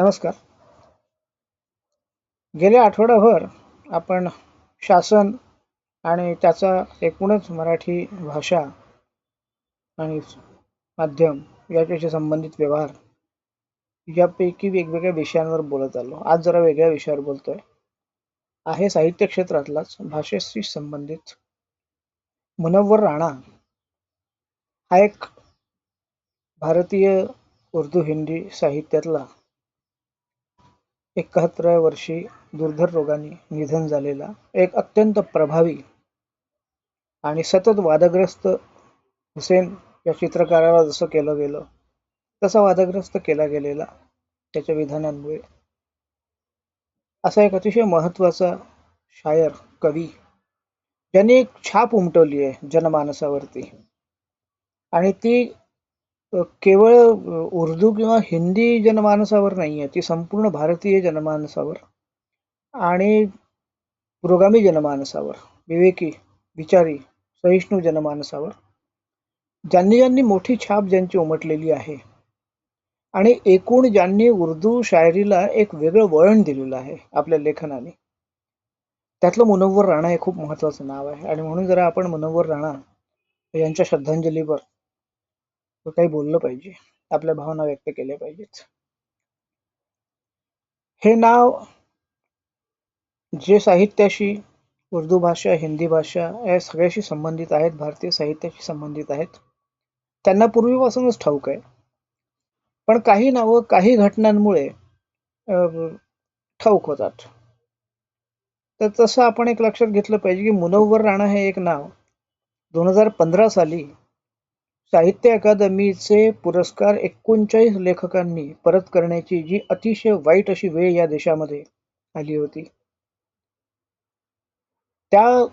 नमस्कार. गेल्या आठवडाभर आपण शासन आणि त्याचा एकूणच मराठी भाषा आणि माध्यम याच्याशी संबंधित व्यवहार यापैकी वेगवेगळ्या विषयांवर बोलत आलो. आज जरा वेगळ्या विषयावर बोलतोय. आहे साहित्य क्षेत्रातलाच भाषेशी संबंधित. मनोवर राणा हा एक भारतीय उर्दू हिंदी साहित्यातला एकाहत्तराव्या वर्षी दुर्धर रोगाने निधन झालेला एक अत्यंत प्रभावी आणि सतत वादग्रस्त हुसेन या चित्रकाराला जसं केलं गेलं तसा वादग्रस्त केला गेलेला त्याच्या विधानांमुळे. असा एक अतिशय महत्त्वाचा शायर कवी ज्यांनी एक छाप उमटवली आहे जनमानसावरती. आणि ती केवळ उर्दू किंवा हिंदी जनमानसावर नाही आहे ती संपूर्ण भारतीय जनमानसावर आणि पुरोगामी जनमानसावर विवेकी विचारी सहिष्णू जनमानसावर. ज्यांनी ज्यांनी मोठी छाप ज्यांची उमटलेली आहे आणि एकूण ज्यांनी उर्दू शायरीला एक वेगळं वळण दिलेलं आहे आपल्या लेखनाने त्यातलं मुनव्वर राणा हे खूप महत्वाचं नाव आहे. आणि म्हणून जरा आपण मुनव्वर राणा यांच्या श्रद्धांजलीवर काही बोललं पाहिजे. आपल्या भावना व्यक्त केल्या पाहिजेत. हे नाव जे साहित्याशी उर्दू भाषा हिंदी भाषा या सगळ्याशी संबंधित आहेत भारतीय साहित्याशी संबंधित आहेत त्यांना पूर्वीपासूनच ठाऊक आहे. पण काही नावं काही घटनांमुळे अं, ठाऊक होतात. तर तसं आपण एक लक्षात घेतलं पाहिजे की मुनव्वर राणा हे एक नाव दोन हजार पंधरा साली साहित्य अकादमीचे पुरस्कार एकोणचाळीस लेखकांनी परत करण्याची जी अतिशय वाईट अशी वेळ या देशामध्ये आली होती. त्या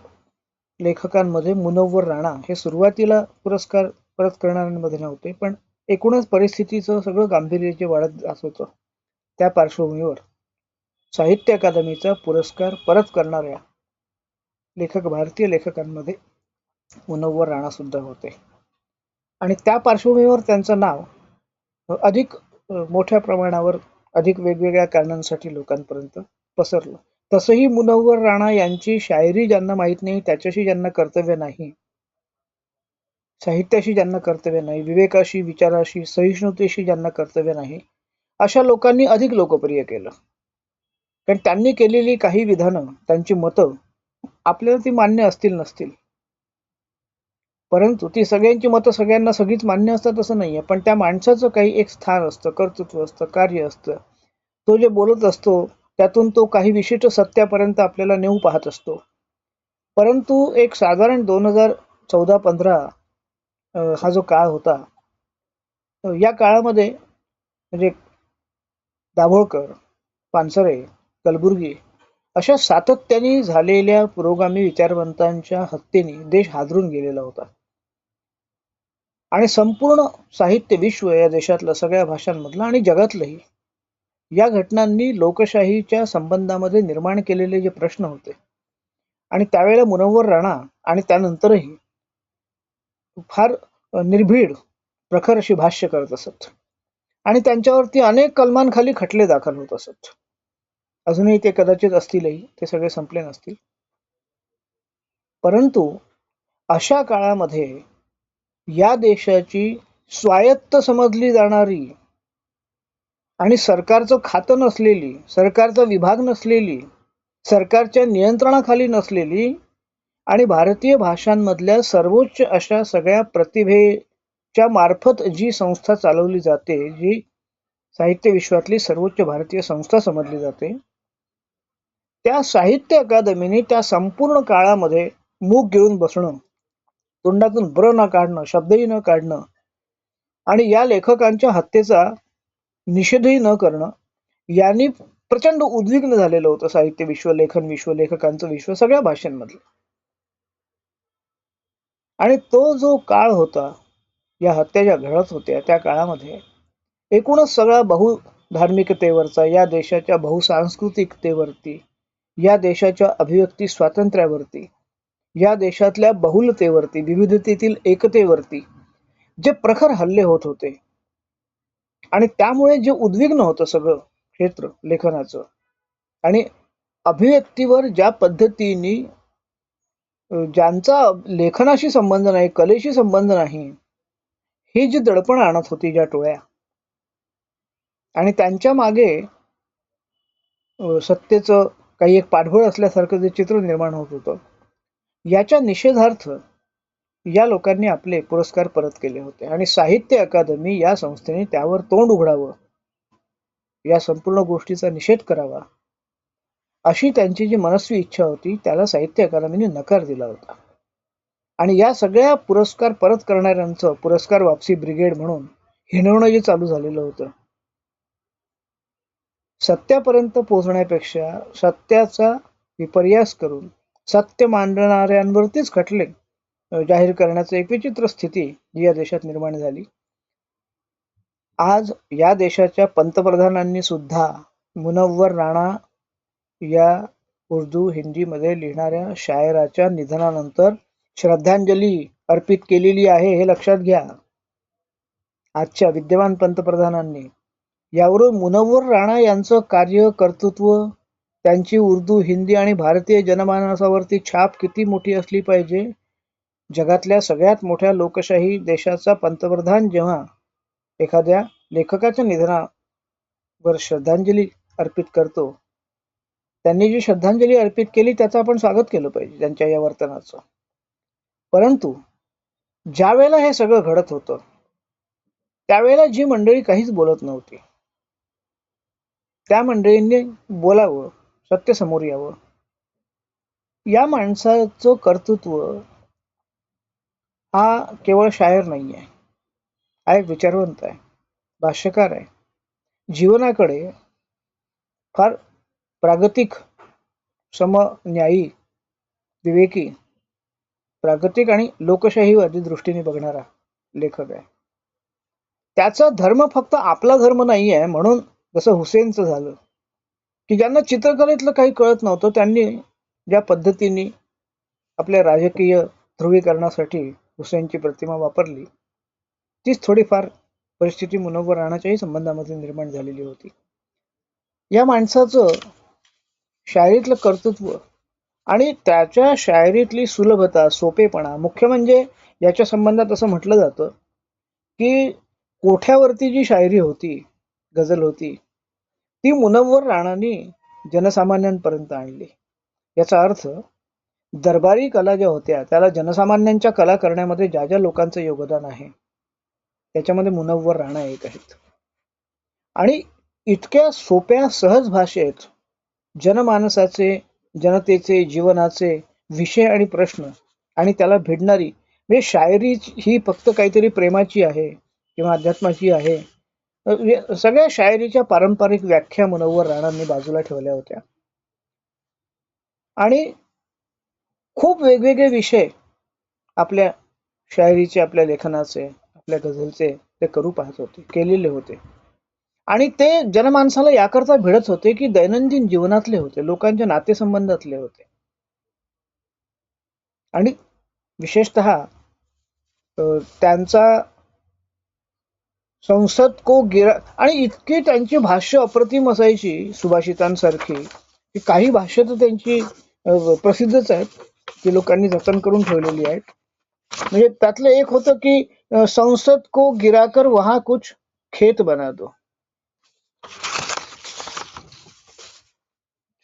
लेखकांमध्ये मुनव्वर राणा हे सुरुवातीला पुरस्कार परत करणाऱ्यांमध्ये नव्हते पण एकूणच परिस्थितीचं सगळं गांभीर्य जे वाढत जात होतं. त्या पार्श्वभूमीवर साहित्य अकादमीचा पुरस्कार परत करणाऱ्या लेखक भारतीय लेखकांमध्ये मुनव्वर राणा सुद्धा होते. आणि त्या पार्श्वभूमीवर त्यांचं नाव अधिक मोठ्या प्रमाणावर अधिक वेगवेगळ्या कारणांसाठी लोकांपर्यंत पसरलं. तसंही मुनव्वर राणा यांची शायरी ज्यांना माहीत नाही त्याच्याशी ज्यांना कर्तव्य नाही साहित्याशी ज्यांना कर्तव्य नाही विवेकाशी विचाराशी सहिष्णुतेशी ज्यांना कर्तव्य नाही अशा लोकांनी अधिक लोकप्रिय केलं. कारण त्यांनी केलेली काही विधानं त्यांची मतं आपल्याला ती मान्य असतील नसतील परंतु ती सगळ्यांची मतं सगळ्यांना सगळीच मान्य असतात असं नाहीये. पण त्या माणसाचं काही एक स्थान असतं कर्तृत्व असतं कार्य असतं. तो जे बोलत असतो त्यातून तो काही विशिष्ट सत्यापर्यंत आपल्याला नेऊ पाहत असतो. परंतु एक साधारण दोन हजार चौदा पंधरा हा जो काळ होता या काळामध्ये म्हणजे दाभोळकर पानसरे कलबुर्गी अशा सातत्याने झालेल्या पुरोगामी विचारवंतांच्या हत्येने देश हादरून गेलेला होता. आणि संपूर्ण साहित्य विश्व या देशातलं सगळ्या भाषांमधलं आणि जगातलंही या घटनांनी लोकशाहीच्या संबंधामध्ये निर्माण केलेले जे प्रश्न होते आणि त्यावेळेला मुनव्वर राणा आणि त्यानंतरही फार निर्भीड प्रखर अशी भाष्य करत असत. आणि त्यांच्यावरती अनेक कलमांखाली खटले दाखल होत असत. अजूनही ते कदाचित असतीलही ते सगळे संपले नसतील. परंतु अशा काळामध्ये या देशाची स्वायत्त समजली जाणारी आणि सरकारचं खातं नसलेली सरकारचा विभाग नसलेली सरकारच्या नियंत्रणाखाली नसलेली आणि भारतीय भाषांमधल्या सर्वोच्च अशा सगळ्या प्रतिभेच्या मार्फत जी संस्था चालवली जाते जी साहित्य विश्वातली सर्वोच्च भारतीय संस्था समजली जाते त्या साहित्य अकादमीने त्या संपूर्ण काळामध्ये मूग घेऊन बसणं तोंडातून ब्र न काढणं शब्दही न काढणं आणि या लेखकांच्या हत्येचा निषेधही न करणं यांनी प्रचंड उद्विग्न झालेलं होतं साहित्य विश्व लेखन विश्व लेखकांचं विश्व सगळ्या भाषांमधलं. आणि तो जो काळ होता या हत्या ज्या घडत होत्या त्या काळामध्ये एकूणच सगळा बहुधार्मिकतेवरचा या देशाच्या बहुसांस्कृतिकतेवरती या देशाच्या अभिव्यक्ती स्वातंत्र्यावरती या देशातल्या बहुलतेवरती विविधतेतील एकतेवरती जे प्रखर हल्ले होत होते. आणि त्यामुळे जे उद्विग्न होतं सगळं क्षेत्र लेखनाचं. आणि अभिव्यक्तीवर ज्या पद्धतीने ज्यांचा लेखनाशी संबंध नाही कलेशी संबंध नाही ही जी दडपण आणत होती ज्या टोळ्या आणि त्यांच्या मागे सत्तेचं काही एक पाठबळ असल्यासारखं जे चित्र निर्माण होत होतं. याच्या निषेधार्थ या लोकांनी आपले पुरस्कार परत केले होते. आणि साहित्य अकादमी या संस्थेने त्यावर तोंड उघडावं. या संपूर्ण गोष्टीचा निषेध करावा. अशी त्यांची जी मनस्वी इच्छा होती त्याला साहित्य अकादमीने नकार दिला होता. आणि या सगळ्या पुरस्कार परत करणाऱ्यांचं पुरस्कार वापसी ब्रिगेड म्हणून हिणवणं जे चालू झालेलं होतं सत्यापर्यंत पोहोचण्यापेक्षा सत्याचा विपर्यास करून सत्य मांडणाऱ्यांवरतीच खटले जाहीर करण्याचं एक विचित्र स्थिती जी या देशात निर्माण झाली. आज या देशाच्या पंतप्रधानांनी सुद्धा मुनव्वर राणा या उर्दू हिंदीमध्ये लिहिणाऱ्या शायराच्या निधनानंतर श्रद्धांजली अर्पित केलेली आहे हे लक्षात घ्या. आजच्या विद्यमान पंतप्रधानांनी यावरून मुनव्वर राणा यांचं कार्य कर्तृत्व त्यांची उर्दू हिंदी आणि भारतीय जनमानसावरती छाप किती मोठी असली पाहिजे? जगातल्या सगळ्यात मोठ्या लोकशाही देशाचा पंतप्रधान जेव्हा एखाद्या लेखकाच्या निधनावर श्रद्धांजली अर्पित करतो त्यांनी जी श्रद्धांजली अर्पित केली त्याचं आपण स्वागत केलं पाहिजे त्यांच्या या वर्तनाचं. परंतु ज्यावेळेला हे सगळं घडत होतं त्यावेळेला जी मंडळी काहीच बोलत नव्हती त्या मंडळींनी बोलावं सत्य समोर यावं. या माणसाचं कर्तृत्व हा केवळ शायर नाही आहे हा एक विचारवंत आहे भाष्यकार आहे. जीवनाकडे फार प्रागतिक समन्यायी विवेकी प्रागतिक आणि लोकशाहीवादी दृष्टीने बघणारा लेखक आहे. त्याचा धर्म फक्त आपला धर्म नाही आहे म्हणून जसं हुसेनचं झालं की ज्यांना चित्रकलेतलं काही कळत नव्हतं त्यांनी ज्या पद्धतीने आपल्या राजकीय ध्रुवीकरणासाठी हुसेनची प्रतिमा वापरली तीच थोडीफार परिस्थिती मुनव्वर राणाच्याही संबंधामध्ये निर्माण झालेली होती. या माणसाचं शायरीतलं कर्तृत्व आणि त्याच्या शायरीतली सुलभता सोपेपणा मुख्य म्हणजे याच्या संबंधात असं म्हटलं जातं की कोठ्यावरती जी शायरी होती गझल होती ती मुनव्वर राणांनी जनसामान्यांपर्यंत आणली. याचा अर्थ दरबारी कला ज्या होत्या त्याला जनसामान्यांच्या कला करण्यामध्ये ज्या ज्या लोकांचं योगदान आहे त्याच्यामध्ये मुनव्वर राणा एक आहेत. आणि इतक्या सोप्या सहज भाषेत जनमानसाचे जनतेचे जीवनाचे विषय आणि प्रश्न आणि त्याला भिडणारी म्हणजे शायरी ही फक्त काहीतरी प्रेमाची आहे किंवा अध्यात्माची आहे सगळ्या शायरीच्या पारंपरिक व्याख्या मनोवर राणांनी बाजूला ठेवल्या होत्या. आणि खूप वेगवेगळे विषय आपल्या शायरीचे आपल्या लेखनाचे आपल्या गझलचे ते करू पाहत होते केलेले होते. आणि ते जनमानसाला याकरता भिडत होते की दैनंदिन जीवनातले होते लोकांच्या नातेसंबंधातले होते. आणि विशेषत त्यांचा संसद को गिरा आणि इतकी त्यांची भाष्य अप्रतिम असायची सुभाषितांसारखी की काही भाष्य तर त्यांची प्रसिद्धच आहेत ती लोकांनी जतन करून ठेवलेली आहेत. म्हणजे त्यातलं एक होतं की संसद को गिराकर वहां कुछ खेत बना दो.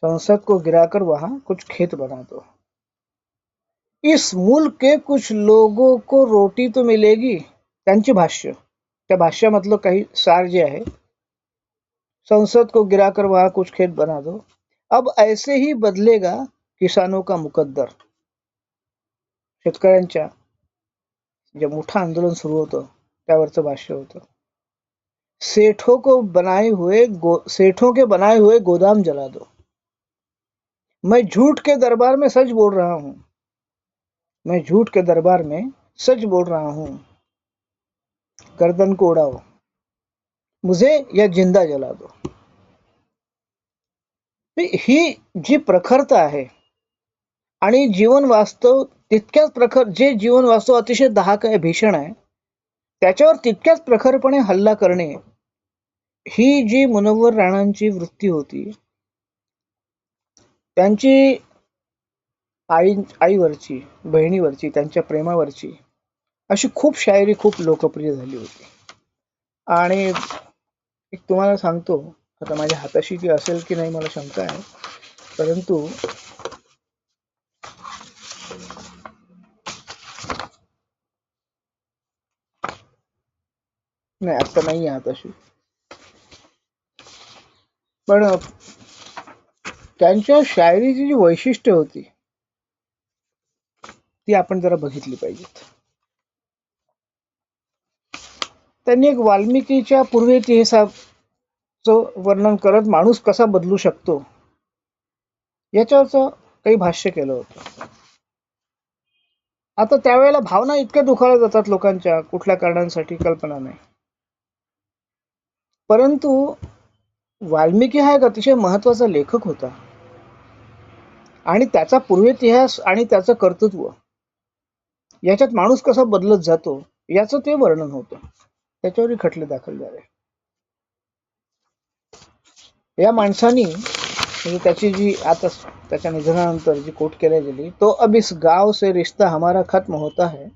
संसद को गिराकर वहां कुछ खेत बना दो. इस मुल्क के कुछ लोगों को रोटी तो मिलेगी त्यांची भाष्य. त्या भाष्यामधलं काही सार जे आहे संसद को गिराकर वहाँ कुछ खेत बना दो। अब ऐसे ही बदलेगा किसानों का मुकद्दर। शेतकऱ्यांच्या जे मोठं आंदोलन सुरू होतं, त्यावरचं भाष्य होतं. सेठों को बनाए हुए सेठों के बनाए हुए गोदाम जला दो। मैं झूठ के दरबार में सच बोल रहा हूँ। मैं झूठ के दरबार में सच बोल रहा हूँ। गर्दन को उड़ाओ मुझे या जिंदा जला दो. ही जी प्रखरता आहे आणि जीवन वास्तव तितक्याच प्रखर जे जीवन वास्तव अतिशय दहाक आहे भीषण आहे त्याच्यावर तितक्याच प्रखरपणे हल्ला करणे ही जी मुनव्वर राणांची वृत्ती होती त्यांची आई आईवरची बहिणीवरची त्यांच्या प्रेमावरची अशी खूप शायरी खूप लोकप्रिय झाली होती. आणि एक तुम्हाला सांगतो आता माझ्या हाताशी ती असेल की नाही मला शंका आहे परंतु नाही आता नाही आहे हाताशी. पण त्यांच्या शायरीची जी वैशिष्ट्य होती ती आपण जरा बघितली पाहिजेत. त्यांनी एक वाल्मिकीच्या पूर्वी इतिहासाचं वर्णन करत माणूस कसा बदलू शकतो? याच्यावरच काही भाष्य केलं होतं. आता त्यावेळेला भावना इतक्या दुखावल्या जातात लोकांच्या कुठल्या कारणांसाठी कल्पना नाही. परंतु वाल्मिकी हा एक अतिशय महत्त्वाचा लेखक होता. आणि त्याचा पूर्वेतिहास आणि त्याचं कर्तृत्व याच्यात माणूस कसा बदलत जातो याचं ते वर्णन होतं. त्याच्यावरही खटले दाखल झाले. या माणसानी म्हणजे त्याची जी आता त्याच्या निधनानंतर जी कोट केल्या गेली तो अब इस गाव से रिश्ता हमारा खत्म होता है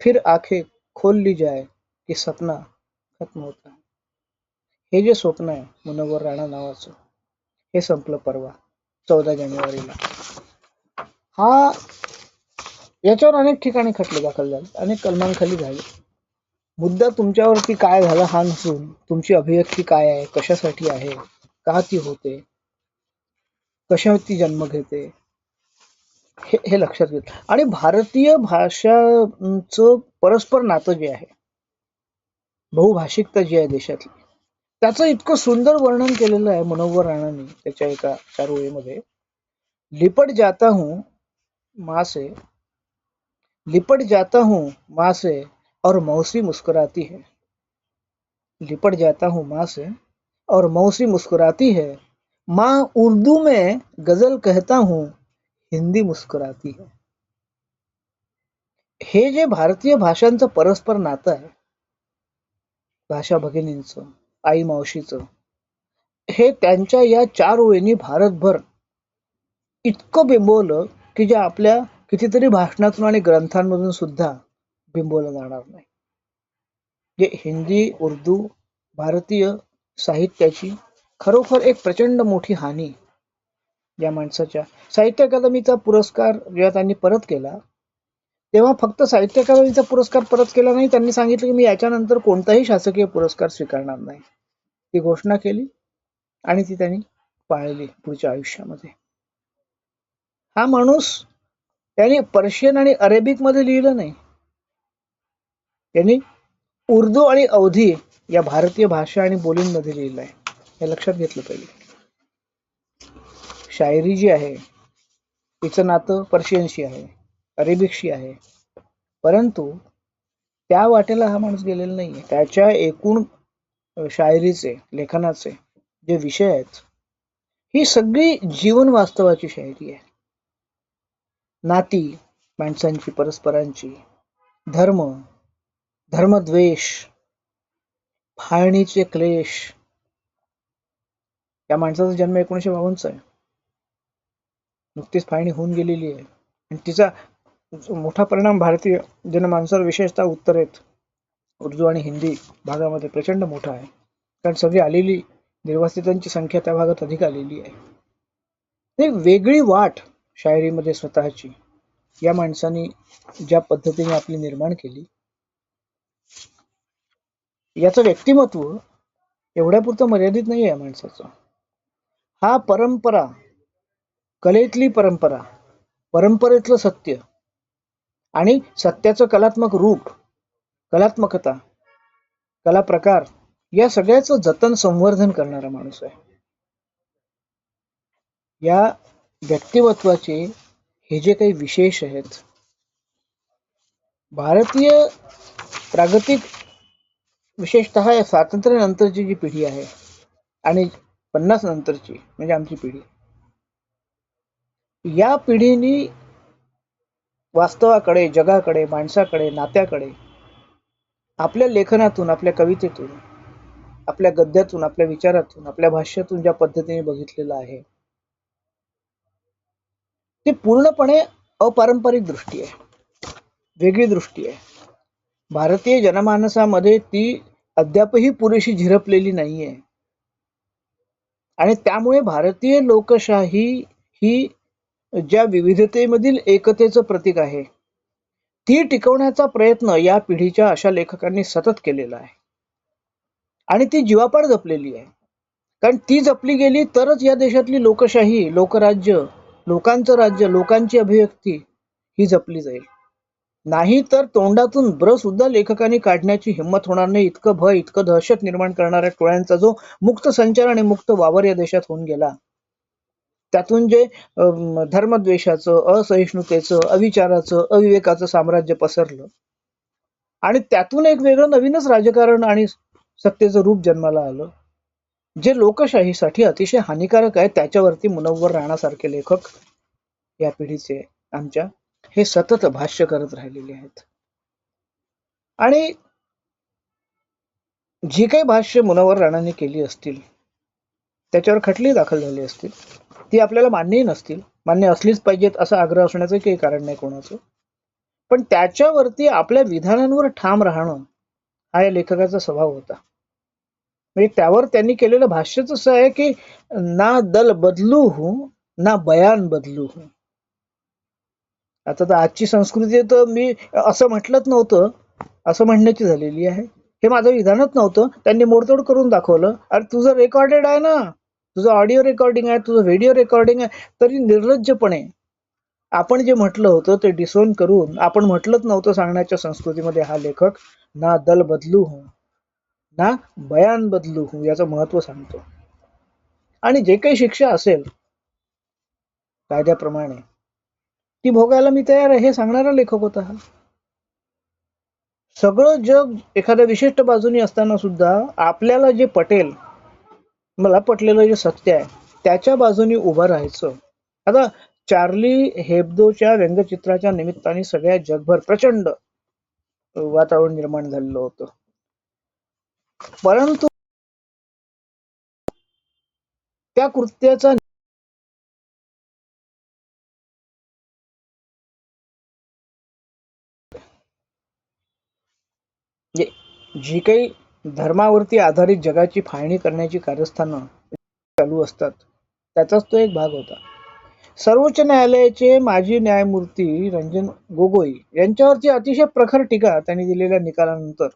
फिर आखे खोल ली जाए कि सपना खत्म होता है. हे जे स्वप्न आहे मुनवर राणा नावाचं हे संपलं परवा चौदा जानेवारीला. हा याच्यावर अनेक ठिकाणी खटले दाखल झाले अनेक कलमांखाली झाले. मुद्दा तुमच्यावरती काय झाला हा नसून तुमची अभिव्यक्ती काय आहे? कशासाठी आहे? का ती होते? कशावरती जन्म घेते? हे हे लक्षात घेत आणि भारतीय भाषांचं परस्पर नातं जे आहे बहुभाषिकता जी आहे देशातली त्याचं इतकं सुंदर वर्णन केलेलं आहे मनोहर राणाने त्याच्या एका चार ओळीमध्ये लिपट जाता हूं माँ से लिपट जाता हूं माँ से और मौसी मुस्कुराती है। लिपट जाता हूँ माँ से और मौसी मुस्कुराती है। माँ उर्दू में गज़ल कहता हूँ, हिंदी मुस्कुराती है। हे जे भारतीय भाषांचं परस्पर नातं आहे। भाषा भगिनींचं, आई मावशीचं, हे त्यांच्या या चार ओळींनी भारतभर इतकं बिंबवलं की जे आपल्या कितीतरी भाषणातून आणि ग्रंथांमधून सुद्धा बिंबवलं जाणार नाही. जे हिंदी उर्दू भारतीय साहित्याची खरोखर एक प्रचंड मोठी हानी या माणसाच्या साहित्य अकादमीचा पुरस्कार जेव्हा त्यांनी परत केला तेव्हा फक्त साहित्य अकादमीचा पुरस्कार परत केला नाही त्यांनी सांगितलं की मी याच्यानंतर कोणताही शासकीय पुरस्कार स्वीकारणार नाही. ती घोषणा केली आणि ती त्यांनी पाळली पुढच्या आयुष्यामध्ये. हा माणूस त्याने पर्शियन आणि अरेबिकमध्ये लिहिलं नाही. त्यांनी उर्दू आणि अवधी या भारतीय भाषा आणि बोलींमध्ये लिहिलं आहे. हे लक्षात घेतलं पाहिजे. शायरी जी आहे तिचं नातं पर्शियनशी आहे अरेबिकशी आहे. परंतु त्या वाटेला हा माणूस गेलेला नाहीये. त्याच्या एकूण शायरीचे लेखनाचे जे विषय आहेत ही सगळी जीवन वास्तवाची शायरी आहे. नाती माणसांची परस्परांची धर्म धर्मद्वेष फाळणीचे क्लेश. या माणसाचा जन्म एकोणीशे बावन्नचा आहे. नुकतीच फाळणी होऊन गेलेली आहे. आणि तिचा मोठा परिणाम भारतीय जनमानसावर विशेषतः उत्तरेत उर्दू आणि हिंदी भागामध्ये प्रचंड मोठा आहे. कारण सगळी आलेली निर्वासितांची संख्या त्या भागात अधिक आलेली आहे. एक वेगळी वाट शायरीमध्ये स्वतःची. या माणसाने ज्या पद्धतीने आपली निर्माण केली याचं व्यक्तिमत्व एवढ्यापुरतं मर्यादित नाही आहे माणसाचं. हा परंपरा कलेतली परंपरा परंपरेतलं सत्य आणि सत्याचं कलात्मक रूप कलात्मकता कला प्रकार या सगळ्याचं जतन संवर्धन करणारा माणूस आहे. या व्यक्तिमत्वाचे हे जे काही विशेष आहेत भारतीय प्रागतिक विशेषतः या स्वातंत्र्यानंतरची जी पिढी आहे आणि पन्नास नंतरची म्हणजे आमची पिढी. या पिढीनी वास्तवाकडे जगाकडे माणसाकडे नात्याकडे आपल्या लेखनातून आपल्या कवितेतून आपल्या गद्यातून आपल्या विचारातून आपल्या भाष्यातून ज्या पद्धतीने बघितलेलं आहे ती पूर्णपणे अपारंपरिक दृष्टी आहे. वेगळी दृष्टी आहे. भारतीय जनमानसामध्ये ती अद्यापही पुरेशी झिरपलेली नाहीये. आणि त्यामुळे भारतीय लोकशाही ही ज्या विविधतेमधील एकतेचं प्रतीक आहे ती टिकवण्याचा प्रयत्न या पिढीच्या अशा लेखकांनी सतत केलेला आहे. आणि ती जीवापाड जपलेली आहे. कारण ती जपली गेली तरच या देशातली लोकशाही लोकराज्य लोकांचं राज्य लोकांची अभिव्यक्ती ही जपली जाईल. नाही तर तोंडातून ब्र सुद्धा लेखकांनी काढण्याची हिंमत होणार नाही. इतकं भय इतकं दहशत निर्माण करणाऱ्या टोळ्यांचा जो मुक्त संचार आणि मुक्त वावर या देशात होऊन गेला. त्यातून जे धर्मद्वेषाचं असहिष्णुतेचं अविचाराचं अविवेकाचं साम्राज्य पसरलं. आणि त्यातून एक वेगळं नवीनच राजकारण आणि सत्तेचं रूप जन्माला आलं. जे लोकशाहीसाठी अतिशय हानिकारक आहे त्याच्यावरती मुनव्वर राणासारखे लेखक या पिढीचे आमच्या हे सतत भाष्य करत राहिलेले आहेत. आणि जी काही भाष्य मुनावर राणांनी केली असतील त्याच्यावर खटली दाखल झाली असतील ती आपल्याला मान्यही नसतील. मान्य असलीच पाहिजेत असा आग्रह असण्याचं काही कारण नाही कोणाचं. पण त्याच्यावरती आपल्या विधानांवर ठाम राहणं हा या लेखकाचा स्वभाव होता. म्हणजे त्यावर त्यांनी केलेलं भाष्यच असं आहे की ना दल बदलू हूं ना बयान बदलू हूं आता तर आजची संस्कृती तर मी असं म्हटलंच नव्हतं असं म्हणण्याची झालेली आहे. हे माझं विधानच नव्हतं. त्यांनी मोडतोड करून दाखवलं. अरे तुझं रेकॉर्डेड आहे ना. तुझं ऑडिओ रेकॉर्डिंग आहे तुझं व्हिडिओ रेकॉर्डिंग आहे. तरी निर्लज्जपणे आपण जे म्हटलं होतं ते डिसोन करून आपण म्हटलंच नव्हतं सांगण्याच्या संस्कृतीमध्ये हा लेखक ना दल बदलू हो ना बयान बदलू हो याचं महत्त्व सांगतो. आणि जे काही शिक्षा असेल कायद्याप्रमाणे ती भोगायला मी तयार आहे हे सांगणारा लेखक होता हा. सगळं जग एखाद्या विशिष्ट बाजूनी असताना सुद्धा आपल्याला जे पटेल मला पटलेलं जे सत्य आहे त्याच्या बाजूनी उभं राहायचं. आता चार्ली हेब्दोच्या व्यंगचित्राच्या निमित्ताने सगळ्या जगभर प्रचंड वातावरण निर्माण झालेलं होतं. परंतु त्या कृत्याचा जी काही धर्मावरती आधारित जगाची फाळणी करण्याची कार्यस्थानं चालू असतात त्याचाच तो एक भाग होता. सर्वोच्च न्यायालयाचे माजी न्यायमूर्ती रंजन गोगोई यांच्यावरची अतिशय प्रखर टीका त्यांनी दिलेल्या निकालानंतर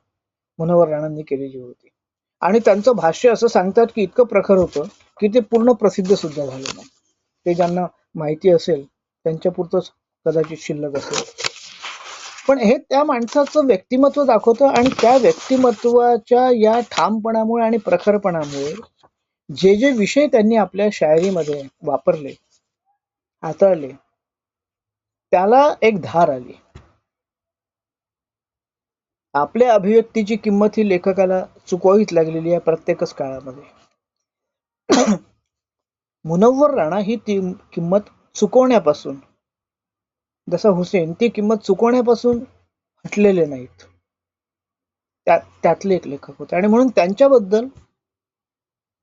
मनोहर राणांनी केलेली होती. आणि त्यांचं भाष्य असं सांगतात की इतकं प्रखर होतं की ते पूर्ण प्रसिद्ध सुद्धा झालं नाही. ते ज्यांना माहिती असेल त्यांच्या पुरतच कदाचित शिल्लक असेल. पण हे त्या माणसाचं व्यक्तिमत्व दाखवतं आणि त्या व्यक्तिमत्वाच्या या ठामपणामुळे आणि प्रखरपणामुळे जे जे विषय त्यांनी आपल्या शायरीमध्ये वापरले हाताळले त्याला एक धार आली. आपल्या अभिव्यक्तीची किंमत ही लेखकाला चुकवावीच लागलेली आहे प्रत्येकच काळामध्ये. मुनव्वर राणा ही ती किंमत चुकवण्यापासून जसा हुसेन ती किंमत चुकवण्यापासून हटलेले नाहीत. त्या त्यातले एक लेखक होते. आणि म्हणून त्यांच्याबद्दल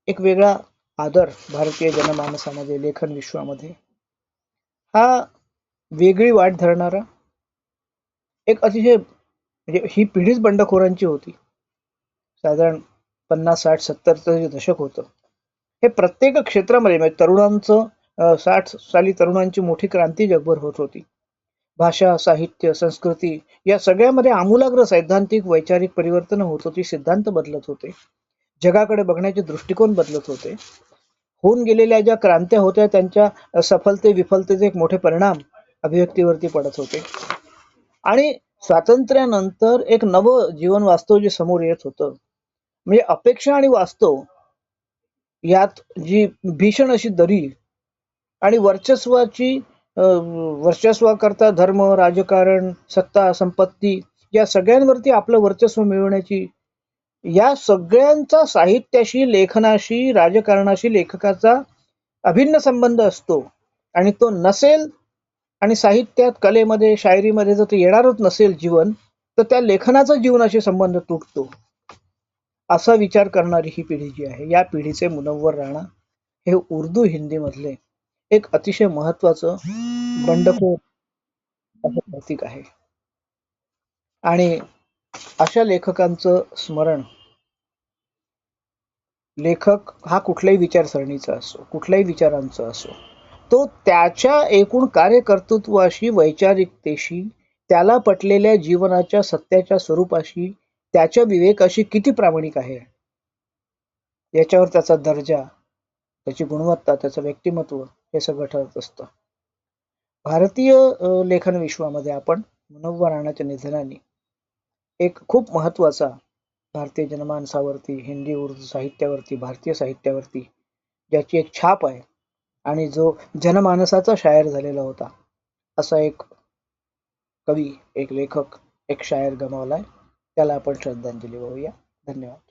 एक वेगळा आदर भारतीय जनमानसामध्ये लेखन विश्वामध्ये हा वेगळी वाट धरणारा एक अतिशय म्हणजे ही पिढीच बंडखोरांची होती. साधारण पन्नास साठ सत्तरचं जे दशक होतं. हे प्रत्येक क्षेत्रामध्ये म्हणजे तरुणांचं साठ साली तरुणांची मोठी क्रांती जगभर होत होती. भाषा साहित्य संस्कृती या सगळ्यामध्ये आमूलाग्र सैद्धांतिक वैचारिक परिवर्तन होत होती सिद्धांत बदलत होते. जगाकडे बघण्याचे दृष्टिकोन बदलत होते. होऊन गेलेल्या ज्या क्रांत्या होत्या त्यांच्या सफलते विफलतेचे एक मोठे परिणाम अभिव्यक्तीवरती पडत होते. आणि स्वातंत्र्यानंतर एक नवं जीवन वास्तव जे समोर येत होतं म्हणजे अपेक्षा आणि वास्तव यात जी भीषण अशी दरी आणि वर्चस्वाची वर्चस्वाकरता धर्म राजकारण सत्ता संपत्ती या सगळ्यांवरती आपलं वर्चस्व मिळवण्याची या सगळ्यांचा साहित्याशी लेखनाशी राजकारणाशी लेखकाचा अभिन्न संबंध असतो. आणि तो नसेल आणि साहित्यात कलेमध्ये शायरीमध्ये जर ते येणारच नसेल जीवन तर त्या लेखनाचा जीवनाशी संबंध तुटतो. असा विचार करणारी ही पिढी जी आहे या पिढीचे मुनव्वर राणा हे उर्दू हिंदी मधले एक अतिशय महत्वाचं बंडखोर असं प्रतीक आहे. आणि अशा लेखकांचं स्मरण लेखक हा कुठल्याही विचारसरणीचा असो कुठल्याही विचारांचा असो तो त्याच्या एकूण कार्यकर्तृत्वाशी वैचारिकतेशी त्याला पटलेल्या जीवनाच्या सत्याच्या स्वरूपाशी त्याच्या विवेकाशी किती प्रामाणिक आहे? याच्यावर त्याचा दर्जा त्याची गुणवत्ता त्याचं व्यक्तिमत्व हे सगळं ठरत असतं. भारतीय लेखन विश्वामध्ये आपण मुनव्वर राणाच्या निधनाने एक खूप महत्त्वाचा भारतीय जनमानसावरती हिंदी उर्दू साहित्यावरती भारतीय साहित्यावरती ज्याची एक छाप आहे आणि जो जनमानसाचा शायर झालेला होता असा एक कवी एक लेखक एक शायर गमावलाय. त्याला आपण श्रद्धांजली वाहूया. धन्यवाद.